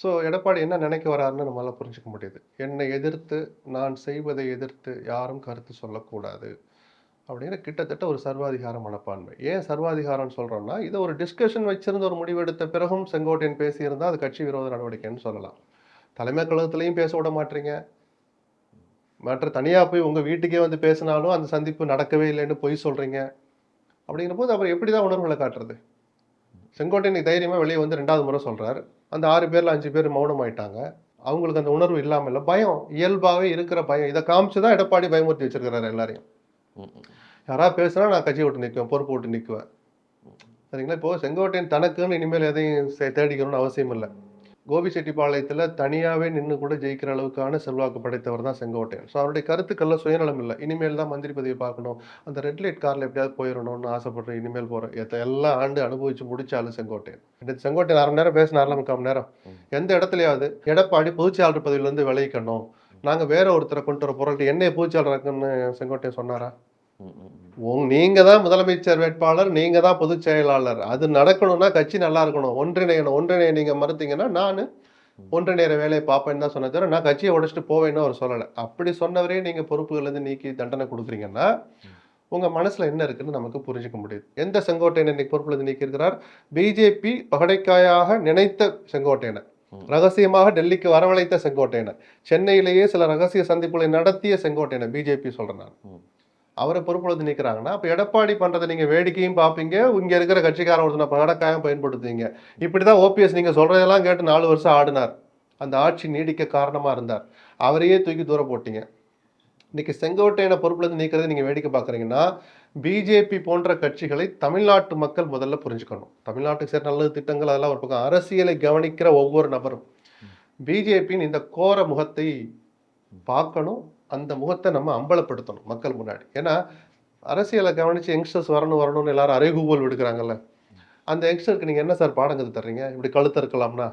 So Edappadi என்ன நினைக்க வராருன்னு நம்மளால் புரிஞ்சுக்க முடியுது. என்னை எதிர்த்து நான் செய்வதை எதிர்த்து யாரும் கருத்து சொல்லக்கூடாது அப்படின்னு கிட்டத்தட்ட ஒரு சர்வாதிகார மனப்பான்மை. ஏன் சர்வாதிகாரம்னு சொல்கிறோம்னா இதை ஒரு டிஸ்கஷன் வச்சிருந்து ஒரு முடிவெடுத்த பிறகும் செங்கோட்டையன் பேசியிருந்தால் அது கட்சி விரோத நடவடிக்கைன்னு சொல்லலாம். தலைமை கழகத்திலையும் பேச விட மாட்டீங்க. மற்ற தனியாக போய் உங்கள் வீட்டுக்கே வந்து பேசினாலும் அந்த சந்திப்பு நடக்கவே இல்லைன்னு பொய் சொல்கிறீங்க அப்படிங்கிற போது அப்புறம் எப்படி தான் உணர்வுகளை காட்டுறது? செங்கோட்டையன் தைரியமாக வெளியே வந்து ரெண்டாவது முறை சொல்கிறார் அந்த ஆறு பேரில் அஞ்சு பேர் மௌனமாயிட்டாங்க. அவங்களுக்கு அந்த உணர்வு இல்லாமல் இல்லை பயம் இயல்பாகவே இருக்கிற பயம். இதை காமிச்சு தான் எடப்பாடி பயமுறுத்தி வச்சிருக்கிறாரு எல்லாரையும். யாராவது பேசுனா நான் கட்சி விட்டு நிற்குவேன் பொறுப்பு விட்டு நிற்குவேன் சரிங்களா? இப்போது செங்கோட்டையன் தனக்குன்னு இனிமேல் எதையும் தேடிக்கணும்னு அவசியம் இல்லை கோபிச்செட்டிப்பாளையத்தில் தனியாகவே நின்று கூட ஜெயிக்கிற அளவுக்கான செல்வாக்கு படைத்தவர் தான் செங்கோட்டையன். ஸோ அவருடைய கருத்துக்கள்ல சுயநலம் இல்லை இனிமேல் தான் மந்திரி பதவியை பார்க்கணும். அந்த ரெட் லைட் காரில் எப்படியாவது போயிடணும்னு ஆசைப்படுறேன் இனிமேல் போகிறேன் எத்த எல்லா ஆண்டு அனுபவிச்சு முடிச்சாலும் செங்கோட்டையன். இந்த செங்கோட்டையன் அரை மணி நேரம் பேசினார்ல முக்கால் மணி நேரம்? எந்த இடத்துலயாவது எடப்பாடி பொதுச்செயலாளர் பதவியிலேருந்து விளைவிக்கணும் நாங்கள் வேற ஒருத்தரை கொண்டு வர பொருள் என்னைய பொதுச்செயலாளருக்குன்னு செங்கோட்டையன் சொன்னாரா? நீங்க தான் முதலமைச்சர் வேட்பாளர் நீங்க தான் பொதுச் செயலாளர். அது நடக்கணும்னா கட்சி நல்லா இருக்கணும். ஒன்றிணையணும். ஒன்றிணைய நீங்க மறுத்தீங்கன்னா நான் ஒன்றிணைகிற வேலையை பார்ப்பேன்னு தான் சொன்ன தவிர நான் கட்சியை உடைச்சிட்டு போவேன்னு அவர் சொல்லலை. அப்படி சொன்னவரே நீங்க பொறுப்புகள்லேருந்து நீக்கி தண்டனை கொடுக்குறீங்கன்னா உங்க மனசுல என்ன இருக்குன்னு நமக்கு புரிஞ்சுக்க முடியுது. எந்த செங்கோட்டையன் இன்னைக்கு பொறுப்புல இருந்து நீக்கி இருக்கிறார் பிஜேபி பகடைக்காயாக நினைத்த செங்கோட்டையனை ரகசியமாக டெல்லிக்கு வரவழைத்த செங்கோட்டையனை சென்னையிலேயே சில ரகசிய சந்திப்புகளை நடத்திய செங்கோட்டையனை பிஜேபி சொல்றேன் நான். அவரை பொறுப்புல இருந்து நிற்கிறாங்கன்னா அப்போ எடப்பாடி பண்றதை நீங்க வேடிக்கையும் பார்ப்பீங்க. இங்க இருக்கிற கட்சிக்காரன் ஒருத்தனை பகடக்காயம் பயன்படுத்துவீங்க. இப்படிதான் ஓபிஎஸ் நீங்க சொல்றதெல்லாம் கேட்டு நாலு வருஷம் ஆடினார். அந்த ஆட்சி நீடிக்க காரணமா இருந்தார். அவரையே தூக்கி தூர போட்டீங்க. இன்னைக்கு செங்கோட்டையனை பொறுப்புல இருந்து நீக்கிறதை நீங்க வேடிக்கை பார்க்குறீங்கன்னா பிஜேபி போன்ற கட்சிகளை தமிழ்நாட்டு மக்கள் முதல்ல புரிஞ்சுக்கணும். தமிழ்நாட்டுக்கு சரி நல்லது திட்டங்கள் அதெல்லாம் ஒரு பக்கம். அரசியலை கவனிக்கிற ஒவ்வொரு நபரும். பிஜேபியின் இந்த கோர முகத்தை பார்க்கணும். அந்த முகத்தை நம்ம அம்பலப்படுத்தணும் மக்கள் முன்னாடி. ஏன்னா அரசியலை கவனித்து யங்ஸ்டர்ஸ் வரணும் வரணும்னு எல்லாரும் அறைகூவல் விடுக்கிறாங்கல்ல. அந்த யங்ஸ்டருக்கு நீங்கள் என்ன சார் பாடம் கற்று தர்றீங்க? இப்படி கழுத்து இருக்கலாம்னா